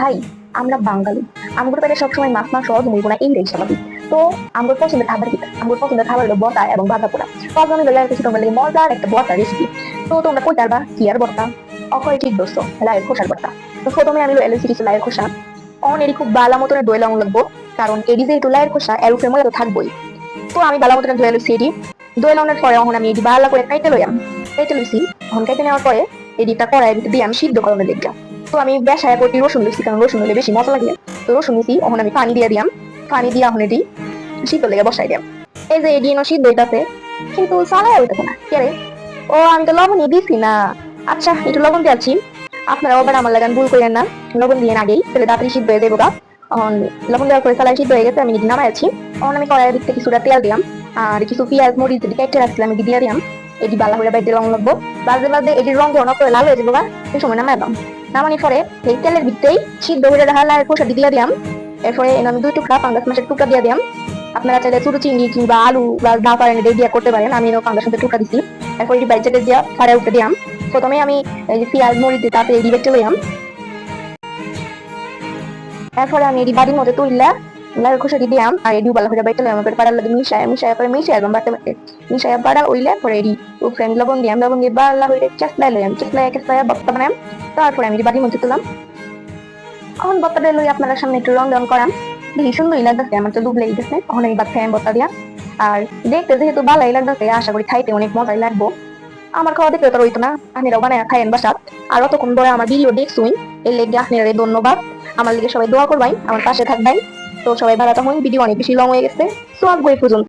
ভাই, আমরা বাঙালি। আমগুলো পেটে সবসময় মাছ, মাংস জমিব না এইটাই স্বাভাবিক। তো আমার পছন্দের খাবার কি? আমার পছন্দের খাবার হলো বটা এবং বাঁধা পোড়া। তো আমি বেলায় কিছু তোমার লাগে মজার একটা বটা রেসিপি তো তোমরা কই পারবা কি আর বটা? অকয় ঠিক দোস্ত, লাইয়ের খোসার বটা। তো প্রথমে আমি এলএসি কিছু লাইয়ের খোসা। অন এটি খুব বালা মতন দই লাউন লাগবো, কারণ এটি যেহেতু লাইয়ের খোসা, এর উপরে মজা তো থাকবোই। তো আমি বালা মতন ধুয়ে লইছি এটি দই লাউনের পরে এখন আমি এডি বালা করে কাইতে লইয়াম। কাইতে লইছি। এখন কাইতে নেওয়ার পরে এডিটা কড়াই দিয়ে আমি সিদ্ধ করানো দেখলাম তো আমি বেসায় করতে রসুন লইছি কারণ রসুন হলে বেশি মশলা লাগে। তো রসুন নিছি এখন আমি পানি দিয়ে দিয়াম। পানি দিয়ে এখন এটি শীত লেগে বসাই দিয়াম। এই যে এনো সিদ্ধ হইতাছে, কিন্তু সালাই হইতেছে না। কে রে? ও, আমি তো লবণ দিছি না। আচ্ছা একটু লবণ দিয়েছি আপনারা ওবার আমার লাগান ভুল করেন না। লবণ দিয়ে আগেই, তাহলে তাড়াতাড়ি সিদ্ধ হয়ে দেবো গা। লবণ দেওয়ার পরে সালাই সিদ্ধ হয়ে গেছে, আমি এটি নামাইছি এখন আমি কড়াইয়ের দিক থেকে কিছুটা তেল দিলাম আর কিছু পেঁয়াজ, মরিচ কেটে রাখছিলাম দিয়ে দিলাম এটি বালা হয়ে বাইতে রং লাগবো। বাজে বাজে এটির রং যখন করে লাল হয়ে যাব সেই সময় নামাই দাম নামানোর পরে এই তেলের ভিতরেই সিদ্ধ রাখা লাল খোসাটি দিয়ে দিলাম। এরপরে আমি দুই টুকরা পাঙ্গাস মাছের টুকরা দিয়ে দিলাম। আপনারা চাইলে ছোট চিংড়ি কিংবা আলু বা দা পারেন দিয়ে দিয়ে করতে পারেন। আমি পাঙ্গাস মাছের টুকরা দিছি। এরপর এটি বাইচেটে দিয়া ফাড়ে উঠে দিলাম। প্রথমে আমি এই যে পেঁয়াজ, মরিচ দিয়ে তাতে এটি বেটে লইলাম। এরপরে আমি এটি বাড়ির মধ্যে তুললা। আর আমি আমি দেখতে যেহেতু ভালোই লাগতেছে আশা করি খাইতে অনেক মজাই লাগবো আমার খাওয়া দেখলে তো রইতো না আপনারাও বানায় খাইয়েন বাসাত আর অতক্ষণ ধরে আমার ভিডিও দেখছুই এর লেগে আপনারা ধন্যবাদ আমার লিগে সবাই দোয়া করবাই আমার পাশে থাকবাই তো সবাই ভালো থাকুন ভিডিও অনেক বেশি লং হয়ে গেছে। সো আজকে পর্যন্ত।